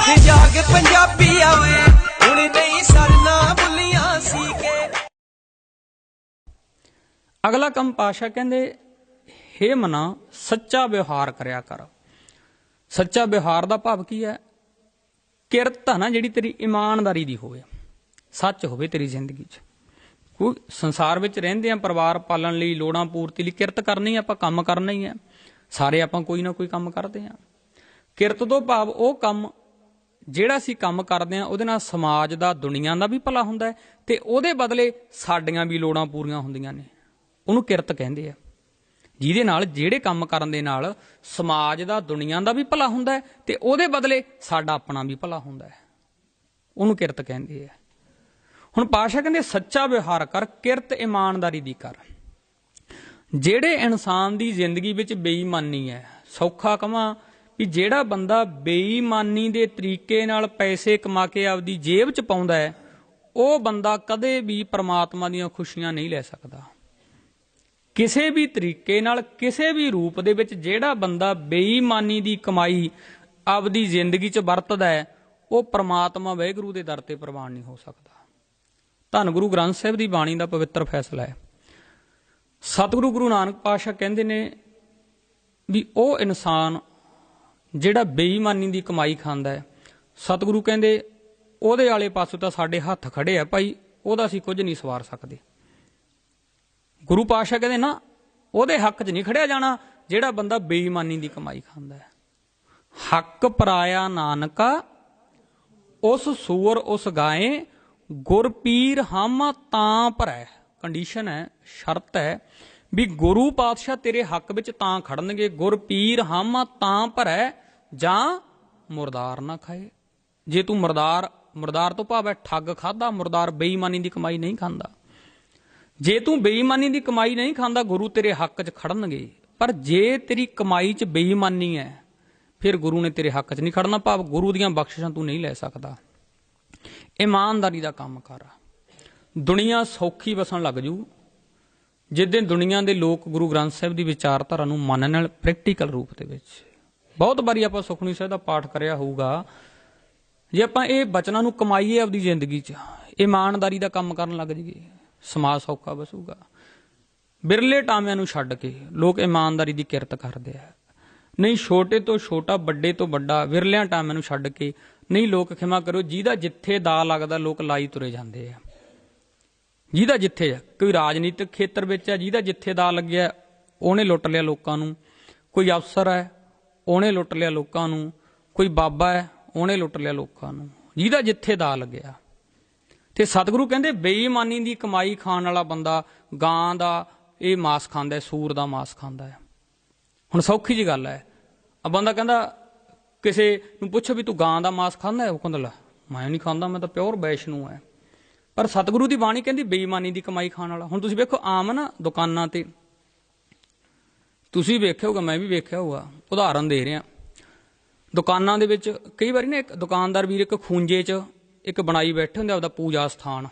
ਉੱਠ ਜਾਗ ਪੰਜਾਬੀ ਆਵੇ। ਹੁਣ ਨਹੀਂ ਸਰਨਾ ਬੁੱਲੀਆਂ ਸੀ ਕੇ। ਅਗਲਾ ਕੰਮ ਪਾਸ਼ਾ ਕਹਿੰਦੇ, ਹੇ ਮਨਾ, ਸੱਚਾ ਵਿਵਹਾਰ ਕਰਿਆ ਕਰ। ਸੱਚਾ ਵਿਵਹਾਰ ਦਾ ਭਾਵ ਕੀ ਹੈ? ਕਿਰਤ ਆ ਨਾ ਜਿਹੜੀ ਤੇਰੀ ਇਮਾਨਦਾਰੀ ਦੀ ਹੋਵੇ। ਸੱਚ ਹੋਵੇ ਤੇਰੀ ਜ਼ਿੰਦਗੀ 'ਚ। ਕੋਈ ਸੰਸਾਰ ਵਿੱਚ ਰਹਿੰਦੇ ਆ, ਪਰਿਵਾਰ ਪਾਲਣ ਲਈ ਲੋੜਾਂ ਪੂਰਤੀ ਲਈ ਕਿਰਤ ਕਰਨੀ ਆਪਾਂ ਕੰਮ ਕਰਨਾ ਹੀ ਹੈ ਸਾਰੇ ਆਪਾਂ ਕੋਈ ਨਾ ਕੋਈ ਕੰਮ ਕਰਦੇ ਆ। ਕਿਰਤ ਤੋਂ ਭਾਵ ਉਹ ਕੰਮ ਜਿਹੜਾ ਅਸੀਂ ਕੰਮ ਕਰਦੇ ਆ ਉਹਦੇ ਨਾਲ ਸਮਾਜ ਦਾ, ਦੁਨੀਆ ਦਾ ਵੀ ਭਲਾ ਹੁੰਦਾ ਹੈ ਤੇ ਉਹਦੇ ਬਦਲੇ ਸਾਡੀਆਂ ਵੀ ਲੋੜਾਂ ਪੂਰੀਆਂ ਹੁੰਦੀਆਂ ਨੇ। ਉਹਨੂੰ ਕਿਰਤ ਕਹਿੰਦੇ ਆ। ਜਿਹਦੇ ਨਾਲ, ਜਿਹੜੇ ਕੰਮ ਕਰਨ ਦੇ ਨਾਲ ਸਮਾਜ ਦਾ, ਦੁਨੀਆ ਦਾ ਵੀ ਭਲਾ ਹੁੰਦਾ ਹੈ ਤੇ ਉਹਦੇ ਬਦਲੇ ਸਾਡਾ ਆਪਣਾ ਵੀ ਭਲਾ ਹੁੰਦਾ ਹੈ। ਉਹਨੂੰ ਕਿਰਤ ਕਹਿੰਦੇ ਆ। ਹੁਣ ਪਾਸ਼ਾ ਕਹਿੰਦੇ, ਸੱਚਾ ਵਿਵਹਾਰ ਕਰ, ਕਿਰਤ ਇਮਾਨਦਾਰੀ ਦੀ ਕਰ। ਜਿਹੜੇ ਇਨਸਾਨ ਦੀ ਜ਼ਿੰਦਗੀ ਵਿੱਚ ਬੇਈਮਾਨੀ ਹੈ, ਸੌਖਾ ਕਮਾ ਵੀ ਜਿਹੜਾ ਬੰਦਾ ਬੇਈਮਾਨੀ ਦੇ ਤਰੀਕੇ ਨਾਲ ਪੈਸੇ ਕਮਾ ਕੇ ਆਪਦੀ ਜੇਬ 'ਚ ਪਾਉਂਦਾ ਹੈ, ਉਹ ਬੰਦਾ ਕਦੇ ਵੀ ਪ੍ਰਮਾਤਮਾ ਦੀਆਂ ਖੁਸ਼ੀਆਂ ਨਹੀਂ ਲੈ ਸਕਦਾ। ਕਿਸੇ ਵੀ ਤਰੀਕੇ ਨਾਲ, ਕਿਸੇ ਵੀ ਰੂਪ ਦੇ ਵਿੱਚ ਜਿਹੜਾ ਬੰਦਾ ਬੇਈਮਾਨੀ ਦੀ ਕਮਾਈ ਆਪਦੀ ਜ਼ਿੰਦਗੀ 'ਚ ਵਰਤਦਾ ਹੈ, ਉਹ ਪ੍ਰਮਾਤਮਾ ਵਾਹਿਗੁਰੂ ਦੇ ਦਰ ਤੇ ਪ੍ਰਵਾਨ ਨਹੀਂ ਹੋ ਸਕਦਾ। ਧੰਨ ਗੁਰੂ ਗ੍ਰੰਥ ਸਾਹਿਬ ਦੀ ਬਾਣੀ ਦਾ ਪਵਿੱਤਰ ਫੈਸਲਾ ਹੈ। ਸਤਿਗੁਰੂ ਗੁਰੂ ਨਾਨਕ ਪਾਤਸ਼ਾਹ ਕਹਿੰਦੇ ਨੇ ਵੀ ਉਹ ਇਨਸਾਨ ਜਿਹੜਾ ਬੇਈਮਾਨੀ ਦੀ ਕਮਾਈ ਖਾਂਦਾ ਹੈ। ਸਤਿਗੁਰੂ ਕਹਿੰਦੇ, ਉਹਦੇ ਵਾਲੇ ਪਾਸੋਂ ਤਾਂ ਸਾਡੇ ਹੱਥ ਖੜੇ ਆ ਭਾਈ, ਉਹਦਾ ਅਸੀਂ ਕੁਝ ਨਹੀਂ ਸਵਾਰ ਸਕਦੇ। ਗੁਰੂ ਪਾਤਸ਼ਾਹ ਕਹਿੰਦੇ, ਨਾ, ਉਹਦੇ ਹੱਕ 'ਚ ਨਹੀਂ ਖੜਿਆ ਜਾਣਾ ਜਿਹੜਾ ਬੰਦਾ ਬੇਈਮਾਨੀ ਦੀ ਕਮਾਈ ਖਾਂਦਾ ਹੈ। ਹੱਕ ਪਰਾਇਆ ਨਾਨਕਾ, ਉਸ ਸੂਰ ਉਸ ਗਾਏ ਗੁਰ ਪੀਰ ਹਮ ਤਾਂ ਭਰੈ। ਕੰਡੀਸ਼ਨ ਹੈ, ਸ਼ਰਤ ਹੈ ਵੀ ਗੁਰੂ ਪਾਤਸ਼ਾਹ ਤੇਰੇ ਹੱਕ ਵਿੱਚ ਤਾਂ ਖੜਨਗੇ ਗੁਰ ਪੀਰ ਹਮ ਤਾਂ ਭਰੈ, ਜਾਂ ਮੁਰਦਾਰ ਨਾ ਖਾਏ। ਜੇ ਤੂੰ ਮੁਰਦਾਰ ਮੁਰਦਾਰ ਤੋਂ ਭਾਵ ਹੈ ਠੱਗ ਖਾਦਾ ਮੁਰਦਾਰ ਬੇਈਮਾਨੀ ਦੀ ਕਮਾਈ ਨਹੀਂ ਖਾਂਦਾ। ਜੇ ਤੂੰ ਬੇਈਮਾਨੀ ਦੀ ਕਮਾਈ ਨਹੀਂ ਖਾਂਦਾ, ਗੁਰੂ ਤੇਰੇ ਹੱਕ 'ਚ ਖੜਨਗੇ। ਪਰ ਜੇ ਤੇਰੀ ਕਮਾਈ 'ਚ ਬੇਈਮਾਨੀ ਹੈ, ਫਿਰ ਗੁਰੂ ਨੇ ਤੇਰੇ ਹੱਕ 'ਚ ਨਹੀਂ ਖੜਨਾ ਭਾਵ ਗੁਰੂ ਦੀਆਂ ਬਖਸ਼ਿਸ਼ਾਂ ਤੂੰ ਨਹੀਂ ਲੈ ਸਕਦਾ। ਇਮਾਨਦਾਰੀ ਦਾ ਕੰਮ ਕਰ। ਦੁਨੀਆ ਸੌਖੀ ਵਸਣ ਲੱਗ ਜੂ। ਜਿੱਦਾਂ ਦੁਨੀਆ ਦੇ ਲੋਕ ਗੁਰੂ ਗ੍ਰੰਥ ਸਾਹਿਬ ਦੀ ਵਿਚਾਰਧਾਰਾ ਨੂੰ ਮੰਨਣ ਨਾਲ ਪ੍ਰੈਕਟੀਕਲ ਰੂਪ ਦੇ ਵਿੱਚ ਬਹੁਤ ਵਾਰੀ ਆਪਾਂ ਸੁਖਣੀ ਸਾਹਿਬ ਦਾ ਪਾਠ ਕਰਿਆ ਹੋਊਗਾ। ਜੇ ਆਪਾਂ ਇਹ ਬਚਨਾਂ ਨੂੰ ਕਮਾਈਏ ਆਪਦੀ ਜ਼ਿੰਦਗੀ 'ਚ ਇਮਾਨਦਾਰੀ ਦਾ ਕੰਮ ਕਰਨ ਲੱਗ ਜਾਈਏ, ਸਮਾਜ ਸੌਖਾ ਬਸੂਗਾ। ਬਿਰਲੇ ਟਾਮਿਆਂ ਨੂੰ ਛੱਡ ਕੇ ਲੋਕ ਇਮਾਨਦਾਰੀ ਦੀ ਕਿਰਤ ਕਰਦੇ ਆ। ਨਹੀਂ ਛੋਟੇ ਤੋਂ ਛੋਟਾ, ਵੱਡੇ ਤੋਂ ਵੱਡਾ, ਵਿਰਲਿਆਂ ਟਾਮਿਆਂ ਨੂੰ ਛੱਡ ਕੇ ਨਹੀਂ ਲੋਕ ਖਿਮਾ ਕਰੋ, ਜਿਹਦਾ ਜਿੱਥੇ ਦਾ ਲੱਗਦਾ ਲੋਕ ਲਾਈ ਤੁਰੇ ਜਾਂਦੇ ਆ। ਜਿਹਦਾ ਜਿੱਥੇ ਹੈ, ਕੋਈ ਰਾਜਨੀਤਿਕ ਖੇਤਰ ਵਿੱਚ ਹੈ, ਜਿਹਦਾ ਜਿੱਥੇ ਦਾ ਲੱਗਿਆ ਉਹਨੇ ਲੁੱਟ ਲਿਆ ਲੋਕਾਂ ਨੂੰ। ਕੋਈ ਅਫਸਰ ਹੈ, ਉਹਨੇ ਲੁੱਟ ਲਿਆ ਲੋਕਾਂ ਨੂੰ। ਕੋਈ ਬਾਬਾ ਹੈ, ਉਹਨੇ ਲੁੱਟ ਲਿਆ ਲੋਕਾਂ ਨੂੰ। ਜਿਹਦਾ ਜਿੱਥੇ ਦਾ ਲੱਗਿਆ ਤੇ ਸਤਿਗੁਰੂ ਕਹਿੰਦੇ, ਬੇਈਮਾਨੀ ਦੀ ਕਮਾਈ ਖਾਣ ਵਾਲਾ ਬੰਦਾ ਗਾਂ ਦਾ ਇਹ ਮਾਸ ਖਾਂਦਾ ਹੈ, ਸੂਰ ਦਾ ਮਾਸ ਖਾਂਦਾ ਹੈ। ਹੁਣ ਸੌਖੀ ਜੀ ਗੱਲ ਹੈ। ਆ ਬੰਦਾ ਕਹਿੰਦਾ, ਕਿਸੇ ਨੂੰ ਪੁੱਛੋ ਵੀ ਤੂੰ ਗਾਂ ਦਾ ਮਾਸ ਖਾਂਦਾ ਹੈ? ਉਹ ਕਹਿੰਦਾ, ਲੈ, ਮੈਂ ਨਹੀਂ ਖਾਂਦਾ, ਮੈਂ ਤਾਂ ਪਿਓਰ ਵੈਸ਼ਨੂ ਹੈ। ਪਰ ਸਤਿਗੁਰੂ ਦੀ ਬਾਣੀ ਕਹਿੰਦੀ ਬੇਈਮਾਨੀ ਦੀ ਕਮਾਈ ਖਾਣ ਵਾਲਾ। ਹੁਣ ਤੁਸੀਂ ਵੇਖੋ, ਆਮ ਨਾ ਦੁਕਾਨਾਂ ਤੇ। ਤੁਸੀਂ ਵੇਖਿਆ ਹੋਗਾ ਮੈਂ ਵੀ ਵੇਖਿਆ ਹੋਗਾ ਉਦਾਹਰਨ ਦੇ ਰਿਹਾ। ਦੁਕਾਨਾਂ ਦੇ ਵਿੱਚ ਕਈ ਵਾਰੀ ਨਾ ਇੱਕ ਦੁਕਾਨਦਾਰ ਵੀਰ ਇੱਕ ਖੂੰਜੇ 'ਚ ਇੱਕ ਬਣਾਈ ਬੈਠੇ ਹੁੰਦੇ ਆਪਦਾ ਪੂਜਾ ਸਥਾਨ।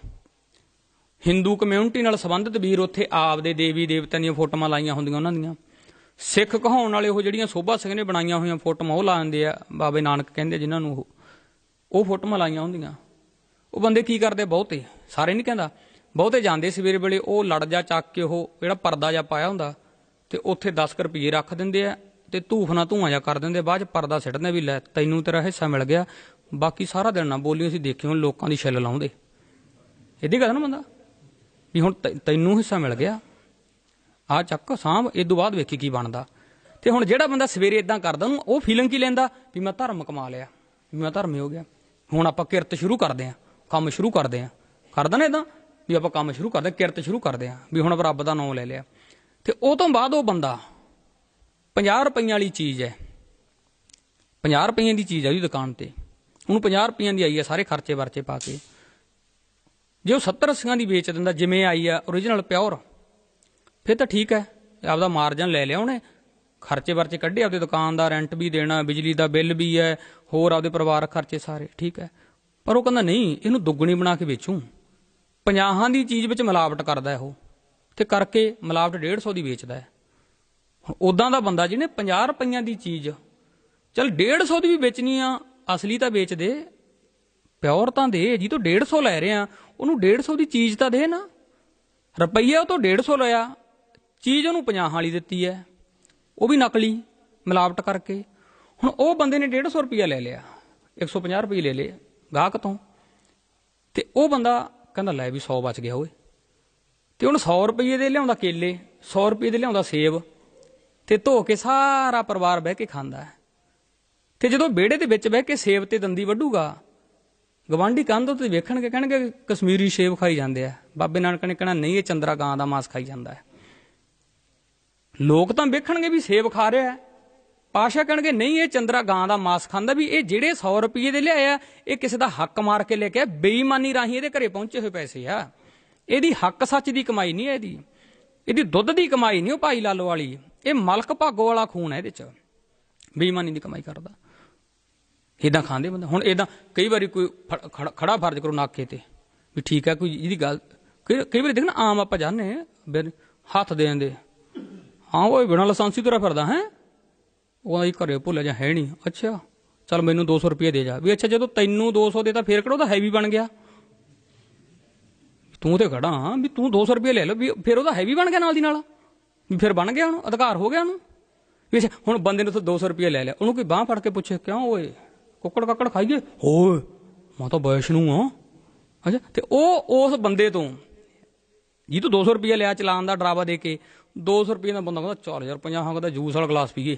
ਹਿੰਦੂ ਕਮਿਊਨਿਟੀ ਨਾਲ ਸੰਬੰਧਿਤ ਵੀਰ ਉੱਥੇ ਆਪਦੇ ਦੇਵੀ ਦੇਵਤਿਆਂ ਦੀਆਂ ਫੋਟੋਆਂ ਲਾਈਆਂ ਹੁੰਦੀਆਂ ਉਹਨਾਂ ਦੀਆਂ। ਸਿੱਖ ਕਹਾਉਣ ਵਾਲੇ ਉਹ ਜਿਹੜੀਆਂ ਸੋਭਾ ਸਿੰਘ ਨੇ ਬਣਾਈਆਂ ਹੋਈਆਂ ਫੋਟੋਆਂ, ਉਹ ਲਾ ਦਿੰਦੇ ਆ ਬਾਬੇ ਨਾਨਕ ਕਹਿੰਦੇ ਜਿਨ੍ਹਾਂ ਨੂੰ ਉਹ। ਉਹ ਫੋਟੋਆਂ ਲਾਈਆਂ ਹੁੰਦੀਆਂ। ਉਹ ਬੰਦੇ ਕੀ ਕਰਦੇ? ਬਹੁਤੇ। ਸਾਰੇ ਨਹੀਂ ਕਹਿੰਦਾ। ਬਹੁਤੇ ਜਾਂਦੇ ਸਵੇਰੇ ਵੇਲੇ, ਉਹ ਲੜ ਜਾ ਚੱਕ ਕੇ ਉਹ ਜਿਹੜਾ ਪਰਦਾ ਜਾ ਪਾਇਆ ਹੁੰਦਾ, ਤੇ ਉੱਥੇ 10 ਰੁਪਏ ਰੱਖ ਦਿੰਦੇ ਆ, ਤੇ ਧੂਫ ਨਾਲ ਧੂਆਂ ਜਾ ਕਰ ਦਿੰਦੇ, ਬਾਅਦ ਚ ਪਰਦਾ ਸਿੱਟਦੇ ਵੀ ਲੈ, ਤੈਨੂੰ ਤੇਰਾ ਹਿੱਸਾ ਮਿਲ ਗਿਆ। ਬਾਕੀ ਸਾਰਾ ਦਿਨ ਨਾ ਬੋਲੀ ਅਸੀਂ ਦੇਖਿਓ ਲੋਕਾਂ ਦੀ ਛਿੱਲ ਲਾਉਂਦੇ। ਇਹਦੀ ਗੱਲ ਨਾ ਬੰਦਾ, ਵੀ ਹੁਣ ਤੈ- ਤੈਨੂੰ ਹਿੱਸਾ ਮਿਲ ਗਿਆ। ਆ ਚੱਕ, ਸਾਂਭ, ਇਹ ਤੋਂ ਬਾਅਦ ਵੇਖੀ ਕੀ ਬਣਦਾ। ਤੇ ਹੁਣ ਜਿਹੜਾ ਬੰਦਾ ਸਵੇਰੇ ਇਦਾਂ ਕਰਦਾ, ਉਹਨੂੰ ਉਹ ਫੀਲਿੰਗ ਕੀ ਲੈਂਦਾ? ਵੀ ਮੈਂ ਧਰਮ ਕਮਾ ਲਿਆ, ਵੀ ਮੈਂ ਧਰਮੀ ਹੋ ਗਿਆ ਹੁਣ ਆਪਾਂ ਕਿਰਤ ਸ਼ੁਰੂ ਕਰਦੇ ਆਂ। ਕੰਮ ਸ਼ੁਰੂ ਕਰਦੇ ਆਂ। ਕਰਦਾ ਨਾ ਇਦਾਂ ਵੀ ਆਪਾਂ ਕੰਮ ਸ਼ੁਰੂ ਕਰਦੇ ਆਂ, ਕਿਰਤ ਸ਼ੁਰੂ ਕਰਦੇ ਆਂ ਵੀ ਹੁਣ ਰੱਬ ਦਾ ਨਾਮ ਲੈ ਲਿਆ। ਤੇ ਉਹ ਤੋਂ ਬਾਅਦ ਉਹ ਬੰਦਾ 50 ਰੁਪਈਆਂ ਵਾਲੀ ਚੀਜ਼ ਹੈ। 50 ਰੁਪਈਆਂ ਦੀ ਚੀਜ਼ ਹੈ ਉਹਦੀ ਦੁਕਾਨ ਤੇ। ਉਹਨੂੰ 50 ਰੁਪਈਆਂ ਦੀ ਆਈ ਹੈ ਸਾਰੇ ਖਰਚੇ ਵਰਚੇ ਪਾ ਕੇ। ਜੇ ਉਹ 70 ਅੱਸੀਆਂ ਦੀ ਵੇਚ ਦਿੰਦਾ ਜਿਵੇਂ ਆਈ ਆ origignal ਪਿਓਰ ਫਿਰ ਤਾਂ ਠੀਕ ਹੈ। ਆਪਦਾ ਮਾਰਜਨ ਲੈ ਲਿਆ ਉਹਨੇ। ਖਰਚੇ ਵਰਚੇ ਕੱਢੇ ਆਪਦੇ ਦੁਕਾਨ ਦਾ ਰੈਂਟ ਵੀ ਦੇਣਾ ਬਿਜਲੀ ਦਾ ਬਿੱਲ ਵੀ ਹੈ ਹੋਰ ਆਪਦੇ ਪਰਿਵਾਰਕ ਖਰਚੇ ਸਾਰੇ ਠੀਕ ਹੈ। ਪਰ ਉਹ ਕਹਿੰਦਾ, ਨਹੀਂ, ਇਹਨੂੰ ਦੁੱਗਣੀ ਬਣਾ ਕੇ ਵੇਚੂ। ਪੰਜਾਹਾਂ ਦੀ ਚੀਜ਼ ਵਿੱਚ ਮਿਲਾਵਟ ਕਰਦਾ ਹੈ ਉਹ ਤੇ ਕਰਕੇ ਮਿਲਾਵਟ 150 ਦੀ ਵੇਚਦਾ ਹੈ। ਹੁਣ ਉਦਾਂ ਦਾ ਬੰਦਾ ਜਿਹਨੇ 50 ਰੁਪਈਆਂ ਦੀ ਚੀਜ਼, ਚਲ 150 ਦੀ ਵੀ ਵੇਚਣੀ ਆ, ਅਸਲੀ ਤਾਂ ਵੇਚ ਦੇ, ਪਿਓਰ ਤਾਂ ਦੇ, ਜੀ ਤੋਂ 150 ਲੈ ਰਹੇ ਆ ਉਹਨੂੰ 150 ਦੀ ਚੀਜ਼ ਤਾਂ ਦੇ ਨਾ। ਰੁਪਈਆ ਉਹ ਤੋਂ 150 ਲਿਆ, ਚੀਜ਼ ਉਹਨੂੰ 50 ਵਾਲੀ ਦਿੱਤੀ ਹੈ, ਉਹ ਵੀ ਨਕਲੀ, ਮਿਲਾਵਟ ਕਰਕੇ। ਹੁਣ ਉਹ ਬੰਦੇ ਨੇ 150 ਰੁਪਈਆ ਲੈ ਲਿਆ 150 ਰੁਪਏ ਲੈ ਲਏ। ਗਾਹਕ ਤੋਂ। ਤੇ ਉਹ ਬੰਦਾ ਕਹਿੰਦਾ, ਲੈ ਵੀ 100 ਬਚ ਗਿਆ ਓਏ। ਤੇ ਹੁਣ 100 ਰੁਪਏ ਦੇ ਲਿਆਉਂਦਾ ਕੇਲੇ 100 ਰੁਪਏ ਦੇ ਲਿਆਉਂਦਾ ਸੇਬ। ਤੇ ਧੋ ਕੇ ਸਾਰਾ ਪਰਿਵਾਰ ਬਹਿ ਕੇ ਖਾਂਦਾ ਹੈ। ਤੇ ਜਦੋਂ ਵਿਹੜੇ ਦੇ ਵਿੱਚ ਬਹਿ ਕੇ ਸੇਬ ਤੇ ਦੰਦੀ ਵੱਢੂਗਾ, ਗਵਾਂਢੀ ਕੰਧ ਉੱਤੇ ਵੇਖਣਗੇ, ਕਹਿਣਗੇ ਕਸ਼ਮੀਰੀ ਸੇਬ ਖਾਈ ਜਾਂਦੇ ਆ। ਬਾਬੇ ਨਾਨਕ ਨੇ ਕਹਿਣਾ, ਨਹੀਂ, ਇਹ ਚੰਦਰਾ ਗਾਂ ਦਾ ਮਾਸ ਖਾਈ ਜਾਂਦਾ ਹੈ। ਲੋਕ ਤਾਂ ਵੇਖਣਗੇ ਵੀ ਸੇਬ ਖਾ ਰਿਹਾ ਹੈ। ਪਾਸ਼ਾ ਕਹਿਣਗੇ, ਨਹੀਂ, ਇਹ ਚੰਦਰਾ ਗਾਂ ਦਾ ਮਾਸ ਖਾਂਦਾ ਵੀ ਇਹ ਜਿਹੜੇ 100 ਰੁਪਏ ਦੇ ਲਿਆਇਆ, ਇਹ ਕਿਸੇ ਦਾ ਹੱਕ ਮਾਰ ਕੇ ਲੈ ਕੇ ਆ ਬੇਈਮਾਨੀ ਰਾਹੀਂ ਇਹਦੇ ਘਰੇ ਪਹੁੰਚੇ ਹੋਏ ਪੈਸੇ ਆ। ਇਹਦੀ ਹੱਕ ਸੱਚ ਦੀ ਕਮਾਈ ਨਹੀਂ ਹੈ ਇਹਦੀ। ਇਹਦੀ ਦੁੱਧ ਦੀ ਕਮਾਈ ਨਹੀਂ, ਉਹ ਭਾਈ ਲਾਲੋ ਵਾਲੀ। ਇਹ ਮਲਕ ਭਾਗੋ ਵਾਲਾ ਖੂਨ ਹੈ ਇਹਦੇ ਚ। ਬੇਈਮਾਨੀ ਦੀ ਕਮਾਈ ਕਰਦਾ। ਇਦਾਂ ਖਾਂਦੇ ਬੰਦੇ। ਹੁਣ ਇਦਾਂ ਕਈ ਵਾਰੀ ਕੋਈ ਖੜਾ- ਫਰਜ਼ ਕਰੋ ਨਾਕੇ ਤੇ, ਵੀ ਠੀਕ ਹੈ, ਕੋਈ ਇਹਦੀ ਗੱਲ, ਕਈ ਵਾਰੀ ਦੇਖਣਾ, ਆਮ ਆਪਾਂ ਜਾਣੇ ਹੱਥ ਦੇਣ ਦੇ ਹਾਂ ਉਹ ਬਿਨਾਂ ਲਾਇਸੈਂਸੀ ਤੁਰਿਆ ਫਿਰਦਾ, ਹੈ? ਉਹ ਆਈ ਘਰੇ ਭੁੱਲ ਜਾ, ਹੈ ਨਹੀਂ ਅੱਛਾ, ਚਲ ਮੈਨੂੰ 200 ਰੁਪਏ ਦੇ ਜਾ। ਵੀ ਅੱਛਾ, ਜਦੋਂ ਤੈਨੂੰ 200 ਦੇ ਤਾਂ ਫੇਰ ਕਿਹੜਾ ਉਹਦਾ ਹੈਵੀ ਬਣ ਗਿਆ? ਤੂੰ ਤੇ ਖੜਾ ਵੀ ਤੂੰ 200 ਰੁਪਏ ਲੈ ਲਓ ਵੀ ਫਿਰ ਉਹਦਾ ਹੈਵੀ ਬਣ ਗਿਆ ਨਾਲ ਦੀ ਨਾਲ? ਵੀ ਫਿਰ ਬਣ ਗਿਆ ਉਹਨੂੰ, ਅਧਿਕਾਰ ਹੋ ਗਿਆ ਉਹਨੂੰ? ਵੀ ਅੱਛਾ, ਹੁਣ ਬੰਦੇ ਨੇ ਤੋਂ 200 ਰੁਪਏ ਲੈ ਲਿਆ। ਉਹਨੂੰ ਕੋਈ ਬਾਹ ਫੜ ਕੇ ਪੁੱਛੇ, ਕਿਉਂ ਓਏ? ਕੁੱਕੜ ਕੱਕੜ ਖਾਈਏ? ਓਏ, ਮੈਂ ਤਾਂ ਵੈਸ਼ਨੂ ਆ ਅੱਛਾ, ਤੇ ਉਹ ਉਸ ਬੰਦੇ ਤੋਂ, ਜੀ ਤੂੰ 200 ਰੁਪਏ ਲਿਆ ਚਲਾਨ ਦਾ ਡਰਾਵਾ ਦੇ ਕੇ 200 ਰੁਪਏ ਦਾ ਬੰਦਾ ਕਹਿੰਦਾ 4000 50 ਹਾਂ ਕਹਿੰਦਾ ਜੂਸ ਵਾਲਾ ਗਲਾਸ ਪੀਏ।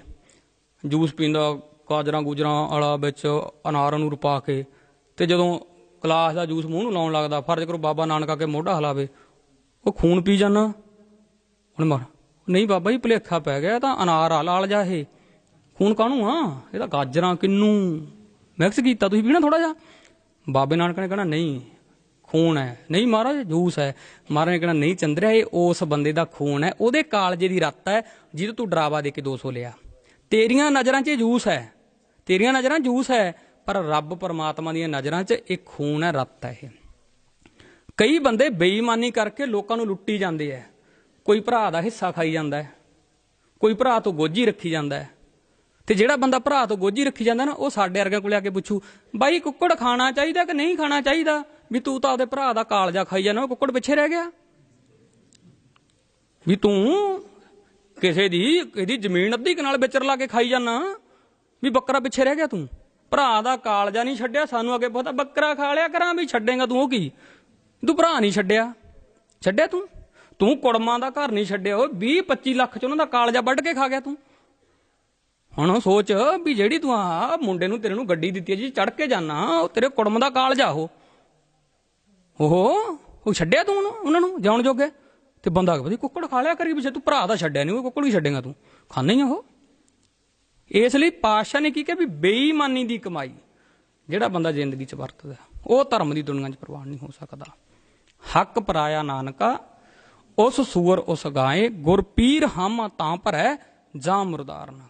ਜੂਸ ਪੀਂਦਾ, ਗਾਜਰਾਂ ਗੁਜਰਾਂ ਵਾਲਾ ਵਿੱਚ ਅਨਾਰ ਨੂੰ ਪਾ ਕੇ ਤੇ ਜਦੋਂ ਗਲਾਸ ਦਾ ਜੂਸ ਮੂੰਹ ਨੂੰ ਲਾਉਣ ਲੱਗਦਾ, ਫਰਜ਼ ਕਰੋ ਬਾਬਾ ਨਾਨਕ ਆ ਕੇ ਮੋਢਾ ਹਲਾਵੇ, ਉਹ ਖੂਨ ਪੀ ਜਾਣਾ ਹੁਣ ਮਰ, ਨਹੀਂ ਬਾਬਾ ਜੀ, ਭੁਲੇਖਾ ਪੈ ਗਿਆ ਤਾਂ ਅਨਾਰ ਆ, ਲਾਲ ਜਾ ਇਹ। ਖੂਨ ਕਾਹਨੂੰ ਆ? ਇਹ ਤਾਂ ਗਾਜਰਾਂ ਕਿੰਨੂ? ਮਿਕਸ ਕੀਤਾ, ਤੁਸੀਂ ਪੀਣਾ ਥੋੜਾ ਜਿਹਾ? ਬਾਬੇ ਨਾਨਕ ਨੇ ਕਹਿਣਾ, ਨਹੀਂ, ਖੂਨ ਹੈ। ਨਹੀਂ ਮਹਾਰਾਜ, ਜੂਸ ਹੈ। ਮਹਾਰਾਜ ਨੇ ਕਹਿਣਾ, ਨਹੀਂ ਚੰਦਰਿਆ, ਇਹ ਉਸ ਬੰਦੇ ਦਾ ਖੂਨ ਹੈ। ਉਹਦੇ ਕਾਲਜੇ ਦੀ ਰੱਤ ਹੈ, ਜਿਹਦੇ ਤੂੰ ਡਰਾਵਾ ਦੇ ਕੇ 200 ਲਿਆ। ਤੇਰੀਆਂ ਨਜ਼ਰਾਂ 'ਚ ਇਹ ਜੂਸ ਹੈ। ਤੇਰੀਆਂ ਨਜ਼ਰਾਂ ਜੂਸ ਹੈ, ਪਰ ਰੱਬ ਪਰਮਾਤਮਾ ਦੀਆਂ ਨਜ਼ਰਾਂ 'ਚ ਇਹ ਖੂਨ ਹੈ, ਰੱਤ ਹੈ ਇਹ। ਕਈ ਬੰਦੇ ਬੇਈਮਾਨੀ ਕਰਕੇ ਲੋਕਾਂ ਨੂੰ ਲੁੱਟੀ ਜਾਂਦੇ ਐ ਕੋਈ ਭਰਾ ਦਾ ਹਿੱਸਾ ਖਾਈ ਜਾਂਦਾ ਹੈ, ਕੋਈ ਭਰਾ ਤੋਂ ਗੋਜੀ ਰੱਖੀ ਜਾਂਦਾ ਹੈ। ਤੇ ਜਿਹੜਾ ਬੰਦਾ ਭਰਾ ਤੋਂ ਗੋਜੀ ਰੱਖੀ ਜਾਂਦਾ ਨਾ, ਉਹ ਸਾਡੇ ਵਰਗਿਆਂ ਕੋਲੇ ਆ ਕੇ ਪੁੱਛੂ, ਬਾਈ, ਕੁੱਕੜ ਖਾਣਾ ਚਾਹੀਦਾ ਕਿ ਨਹੀਂ ਖਾਣਾ ਚਾਹੀਦਾ? ਵੀ ਤੂੰ ਤਾਂ ਉਹਦੇ ਭਰਾ ਦਾ ਕਾਲਜਾ ਖਾਈ ਜਾਂਦਾ ਉਹ ਕੁੱਕੜ ਪਿੱਛੇ ਰਹਿ ਗਿਆ? ਵੀ ਤੂੰ ਕਿਸੇ ਦੀ, ਇਹਦੀ ਜ਼ਮੀਨ ਅੱਧੀ ਕਨਾਲ ਵਿਚਰ ਲਾ ਕੇ ਖਾਈ ਜਾਂਦਾ ਵੀ ਬੱਕਰਾ ਪਿੱਛੇ ਰਹਿ ਗਿਆ ਤੂੰ। ਭਰਾ ਦਾ ਕਾਲਜਾ ਨਹੀਂ ਛੱਡਿਆ, ਸਾਨੂੰ ਅੱਗੇ ਪਤਾ ਬੱਕਰਾ ਖਾ ਲਿਆ ਕਰਾਂ ਵੀ ਛੱਡੇਗਾ ਤੂੰ ਉਹ ਕੀ? ਤੂੰ ਭਰਾ ਨਹੀਂ ਛੱਡਿਆ। ਛੱਡਿਆ ਤੂੰ? ਤੂੰ ਕੁੜਮਾਂ ਦਾ ਘਰ ਨਹੀਂ ਛੱਡਿਆ ਉਹ 20 25 ਲੱਖ ਚ ਉਹਨਾਂ ਦਾ ਕਾਲਜਾ ਵੱਢ ਕੇ ਖਾ ਗਿਆ ਤੂੰ। ਹੁਣ ਸੋਚ ਵੀ ਜਿਹੜੀ ਤੂੰ ਆ ਮੁੰਡੇ ਨੂੰ ਤੇਰੇ ਨੂੰ ਗੱਡੀ ਦਿੱਤੀ ਹੈ ਜੀ ਚੜ ਕੇ ਜਾਣਾ ਉਹ ਤੇਰੇ ਕੁੜਮ ਦਾ ਕਾਲਜਾ ਉਹ। ਉਹ ਉਹ ਛੱਡਿਆ ਤੂੰ ਉਹਨਾਂ ਨੂੰ ਜਾਣ ਜੋਗੇ? ਤੇ ਬੰਦਾ ਕਹਿੰਦਾ ਕੁੱਕੜ ਖਾ ਲਿਆ ਕਰੀ ਵੀ ਜੇ ਤੂੰ ਭਰਾ ਦਾ ਛੱਡਿਆ ਨਹੀਂ ਉਹ ਕੁੱਕੜ ਵੀ ਛੱਡੇਗਾ ਤੂੰ। ਖਾਣਾ ਹੀ ਉਹ। ਇਸ ਲਈ ਪਾਤਸ਼ਾਹ ਨੇ ਕੀ ਕਿਹਾ ਵੀ ਬੇਈਮਾਨੀ ਦੀ ਕਮਾਈ, ਜਿਹੜਾ ਬੰਦਾ ਜ਼ਿੰਦਗੀ 'ਚ ਵਰਤਦਾ, ਉਹ ਧਰਮ ਦੀ ਦੁਨੀਆ 'ਚ ਪ੍ਰਵਾਨ ਨਹੀਂ ਹੋ ਸਕਦਾ। ਹੱਕ ਪਰਾਇਆ ਨਾਨਕਾ, ਉਸ ਸੂਰ ਉਸ ਗਾਏ, ਗੁਰਪੀਰ ਹਮ ਤਾਂ ਭਰੈ, ਜਾਂ ਮੁਰਦਾਰ ਨਾ